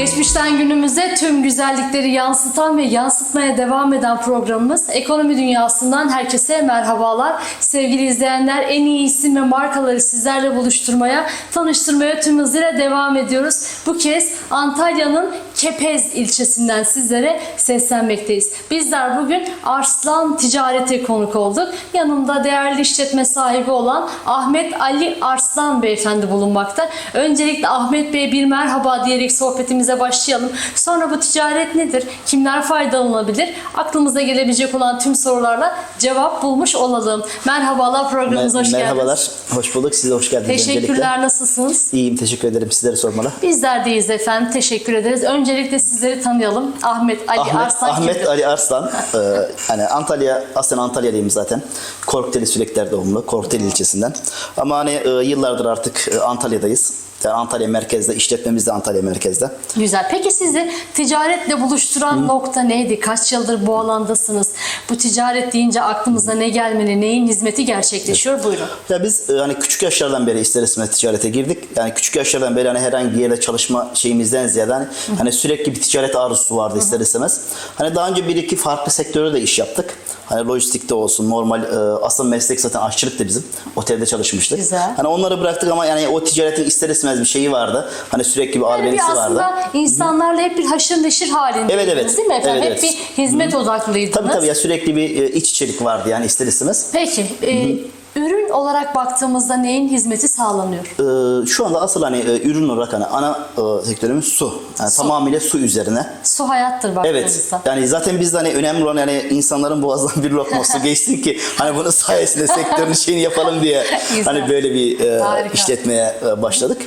Geçmişten günümüze tüm güzellikleri yansıtan ve yansıtmaya devam eden programımız Ekonomi Dünyası'ndan herkese merhabalar. Sevgili izleyenler en iyi isim ve markaları sizlerle buluşturmaya, tanıştırmaya tüm hızıyla devam ediyoruz. Bu kez Antalya'nın Kepez ilçesinden sizlere seslenmekteyiz. Bizler bugün Arslan Ticaret'e konuk olduk. Yanımda değerli işletme sahibi olan Ahmet Ali Arslan Beyefendi bulunmakta. Öncelikle Ahmet Bey'e bir merhaba diyerek sohbetimize başlayalım. Sonra bu ticaret nedir? Kimler faydalanabilir? Aklımıza gelebilecek olan tüm sorularla cevap bulmuş olalım. Merhabalar programımıza hoş geldiniz. Merhabalar, hoş bulduk. Siz de hoş geldiniz Teşekkürler. öncelikle. Nasılsınız? İyiyim, teşekkür ederim. Sizleri sormalı. Bizler deyiz efendim. Teşekkür ederiz. Öncelikle sizleri tanıyalım. Ahmet Ali Ahmet, Arslan. Ahmet? Ali Arslan. e, hani Antalya, aslen Antalyalıyım zaten. Korkuteli Sülekler doğumlu, Korkuteli ilçesinden. Ama hani e, yıllardır artık e, Antalya'dayız. Yani Antalya merkezde, işletmemiz de Antalya merkezde. Güzel. Peki sizi ticaretle buluşturan nokta neydi? Kaç yıldır bu alandasınız? Bu ticaret deyince aklınıza ne gelmeli? Neyin hizmeti gerçekleşiyor? Buyurun. Ya biz e, hani küçük yaşlardan beri ister istemez ticarete girdik. Yani küçük yaşlardan beri hani herhangi bir yerde çalışma şeyimizden ziyade hani, hani sürekli bir ticaret arzusu vardı ister istemez. Hani daha önce bir iki farklı sektörde de iş yaptık. Hani lojistikte olsun, normal e, asıl meslek zaten aşçılıktı bizim. Otelde çalışmıştık. Güzel. Hani onları bıraktık ama yani o ticaretin ister istemez bir şeyi vardı. Hani sürekli bir Yani bir albenisi vardı. aslında insanlarla hep bir haşır neşir halindeydiniz Evet, evet. değil mi efendim? Evet, hep evet. bir hizmet odaklıydınız. Tabii tabii ya sürekli bir e, iç içerik vardı yani ister istemez. Peki, e, ürün olarak baktığımızda neyin hizmeti sağlanıyor? Ee, şu anda asıl hani e, ürün olarak hani ana e, sektörümüz su. Yani Su. tamamıyla su üzerine. Su hayattır Evet. baktığımızda. Yani zaten bizde hani önemli olan yani insanların boğazdan bir lokma su geçsin ki hani bunun sayesinde sektörün şeyini yapalım diye Güzel. hani böyle bir e, Harika. işletmeye e, başladık.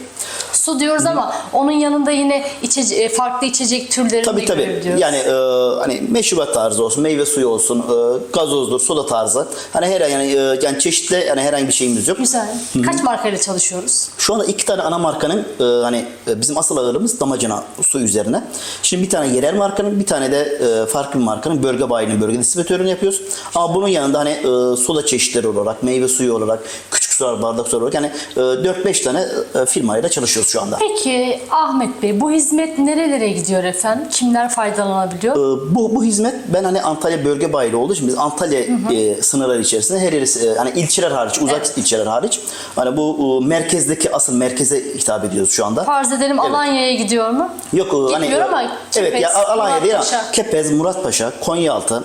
Su diyoruz ama onun yanında yine içece- e, farklı içecek türlerini Tabii de tabii. görebiliyoruz. Yani e, hani meşrubat tarzı olsun, meyve suyu olsun, e, gazozdur, soda tarzı. Hani her yani e, yani çeşitli yani herhangi bir şeyimiz yok. Güzel. Kaç markayla çalışıyoruz? Şu anda iki tane ana markanın e, hani e, bizim asıl ağırlığımız damacana su üzerine. Şimdi bir tane yerel markanın bir tane de e, farklı bir markanın bölge bayinin bölge distribütörünü yapıyoruz. Ama bunun yanında hani e, soda çeşitleri olarak, meyve suyu olarak, küçük sular, bardak sular olarak yani e, 4-5 tane e, firmayla çalışıyoruz şu anda. Peki Ahmet Bey bu hizmet nerelere gidiyor efendim? Kimler faydalanabiliyor? E, bu bu hizmet ben hani Antalya bölge bayili olduğu için biz Antalya e, sınırları içerisinde her yeri e, hani ilçeler hariç, uzak Evet. ilçeler hariç hani bu e, merkezdeki asıl merkeze hitap ediyoruz şu anda. Farz edelim Alanya'ya gidiyor mu? Yok hani Gitmiyor ama evet ya Kepez, Alanya değil ama Muratpaşa. Kepez, Muratpaşa, Konyaaltı,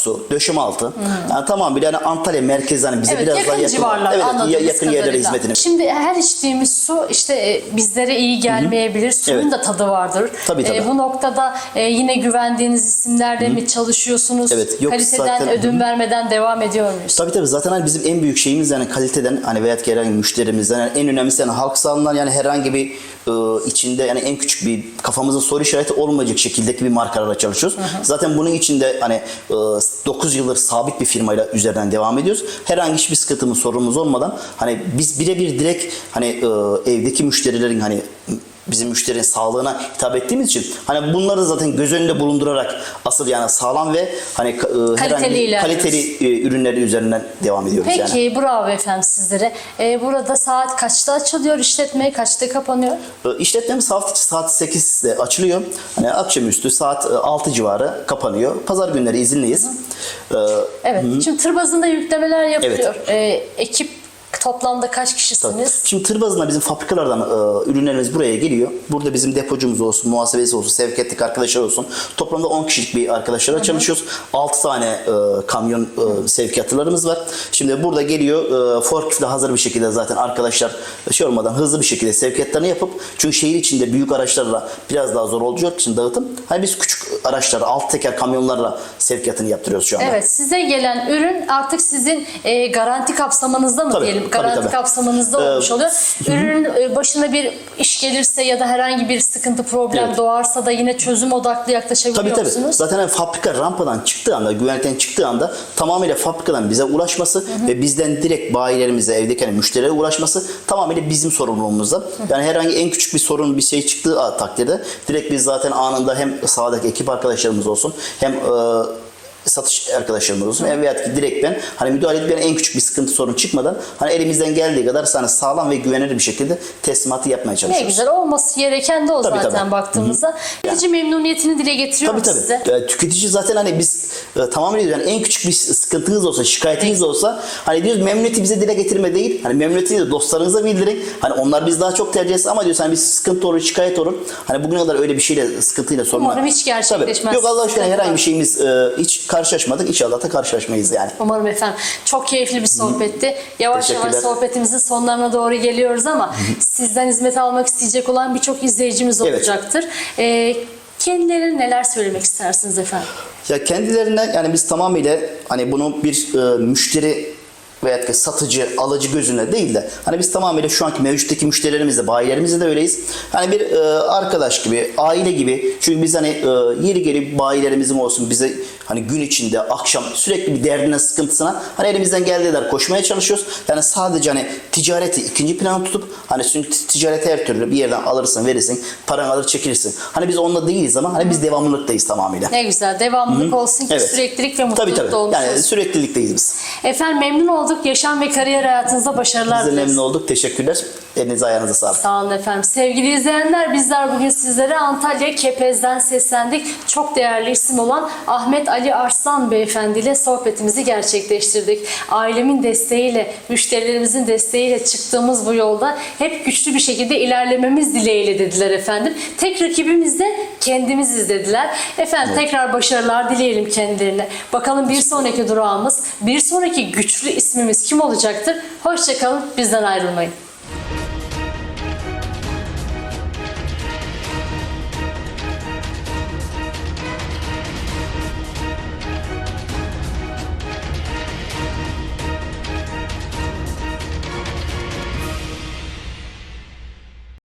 Aksu, Döşemealtı. Yani tamam bir yani Antalya merkezi hani bize Evet, biraz yakın daha yakın. civarlar evet, yakın yerlere kadarıyla. hizmetini. Şimdi her içtiğimiz su işte e, bizlere iyi gelmeyebilir. Suyun Evet. da tadı vardır. Tabii, tabii. E, bu noktada e, yine güvendiğiniz isimlerle mi çalışıyorsunuz? Evet, yok Kaliteden zaten- ödün vermeden devam ediyor muyuz? Tabii tabii zaten hani bizim en büyük şeyimiz yani kaliteden hani veya herhangi müşterimizden yani en önemlisi yani halk sağlığından yani herhangi bir e, içinde yani en küçük bir kafamızın soru işareti olmayacak şekildeki bir markalarla çalışıyoruz. Zaten bunun içinde hani e, 9 yıldır sabit bir firmayla üzerinden devam ediyoruz. Herhangi hiçbir sıkıntımız sorunumuz olmadan hani biz birebir direkt hani e, evdeki müşterilerin hani bizim müşterinin sağlığına hitap ettiğimiz için hani bunları zaten göz önünde bulundurarak asıl yani sağlam ve hani e, ilerliyoruz. kaliteli e, ürünleri üzerinden devam ediyoruz Peki yani. bravo efendim sizlere. E, burada saat kaçta açılıyor işletme? Kaçta kapanıyor? E, İşletmemiz hafta içi saat 8'de açılıyor. Hani akşamüstü saat e, 6 civarı kapanıyor. Pazar günleri izinliyiz. E, Evet. Şimdi tır bazında yüklemeler yapılıyor. E, ekip toplamda kaç kişisiniz? Şimdi tır bazında bizim fabrikalardan e, ürünlerimiz buraya geliyor. Burada bizim depocumuz olsun, muhasebesi olsun, sevkiyatlık arkadaşlar olsun. Toplamda 10 kişilik bir arkadaşlarla çalışıyoruz. 6 tane e, kamyon e, sevkiyatçılarımız var. Şimdi burada geliyor e, forkliftle hazır bir şekilde zaten arkadaşlar şey olmadan hızlı bir şekilde sevkiyatlarını yapıp çünkü şehir içinde büyük araçlarla biraz daha zor olacak için dağıtım. Hani biz küçük araçlar, alt teker kamyonlarla sevkiyatını yaptırıyoruz şu anda. Evet, size gelen ürün artık sizin e, garanti kapsamınızda mı Tabii, diyelim? Garanti tabii. kapsamınızda Ee, olmuş oluyor. Ürünün e, başına bir iş gelirse ya da herhangi bir sıkıntı, problem Evet. doğarsa da yine çözüm odaklı yaklaşabiliyor Tabii tabii. musunuz? Zaten hani fabrika rampadan çıktığı anda, güvenlikten çıktığı anda tamamıyla fabrikadan bize ulaşması ve bizden direkt bayilerimize, evdeki hani müşterilere ulaşması tamamıyla bizim sorumluluğumuzda. Yani herhangi en küçük bir sorun, bir şey çıktığı takdirde direkt biz zaten anında hem sahadaki ekip arkadaşlarımız olsun hem e, satış arkadaşlarımız olsun veya ki direkt ben hani müdahale edip yani en küçük bir sıkıntı sorun çıkmadan hani elimizden geldiği kadar sana sağlam ve güvenilir bir şekilde teslimatı yapmaya Ne çalışıyoruz. güzel olması gereken de o Tabii, zaten tabii. baktığımızda. Tüketici memnuniyetini dile getiriyor Tabii tabii. size? Ee, Tüketici zaten hani biz e, tamamen yani en küçük bir sıkıntınız olsa, şikayetiniz olsa hani diyoruz memnuniyeti bize dile getirme değil. Hani memnuniyeti de dostlarınıza bildirin. Hani onlar biz daha çok tercih ederiz ama diyoruz hani bir sıkıntı olur, şikayet olur. Hani bugüne kadar öyle bir şeyle, sıkıntıyla sorunla. Umarım hiç gerçekleşmez. Tabii. Yok Allah aşkına herhangi bir şeyimiz e, hiç karşılaşmadık. İnşallah da karşılaşmayız yani. Umarım efendim. Çok keyifli bir sohbetti. Yavaş yavaş sohbetimizin sonlarına doğru geliyoruz ama sizden hizmet almak isteyecek olan birçok izleyicimiz Evet. olacaktır. Ee, kendilerine neler söylemek istersiniz efendim? Ya kendilerine yani biz tamamıyla hani bunu bir e, müşteri veyahut ki satıcı, alıcı gözüne değil de hani biz tamamıyla şu anki mevcuttaki müşterilerimizle, bayilerimizle de öyleyiz. Hani bir e, arkadaş gibi, aile gibi. Çünkü biz hani e, yeri gelip bayilerimizin olsun bize hani gün içinde, akşam sürekli bir derdine, sıkıntısına hani elimizden geldiği kadar koşmaya çalışıyoruz. Yani sadece hani ticareti ikinci plana tutup hani çünkü ticareti her türlü bir yerden alırsın, verirsin, paran alır çekilirsin. Hani biz onunla değiliz ama hani biz devamlılıktayız tamamıyla. Ne güzel. Devamlılık olsun ki Evet. süreklilik ve mutluluk Tabii tabii. da olmuş Yani olsun. süreklilikteyiz biz. Efendim memnun olduk. Yaşam ve kariyer hayatınızda başarılar dileriz. memnun olduk. Teşekkürler. Elinize ayağınıza sağlık. Sağ olun efendim. Sevgili izleyenler bizler bugün sizlere Antalya Kepez'den seslendik. Çok değerli isim olan Ahmet Ali Arslan Beyefendi ile sohbetimizi gerçekleştirdik. Ailemin desteğiyle, müşterilerimizin desteğiyle çıktığımız bu yolda hep güçlü bir şekilde ilerlememiz dileğiyle dediler efendim. Tek rakibimiz de kendimiziz dediler. Efendim tekrar başarılar dileyelim kendilerine. Bakalım bir sonraki durağımız, bir sonraki güçlü ismimiz kim olacaktır? Hoşçakalın, bizden ayrılmayın.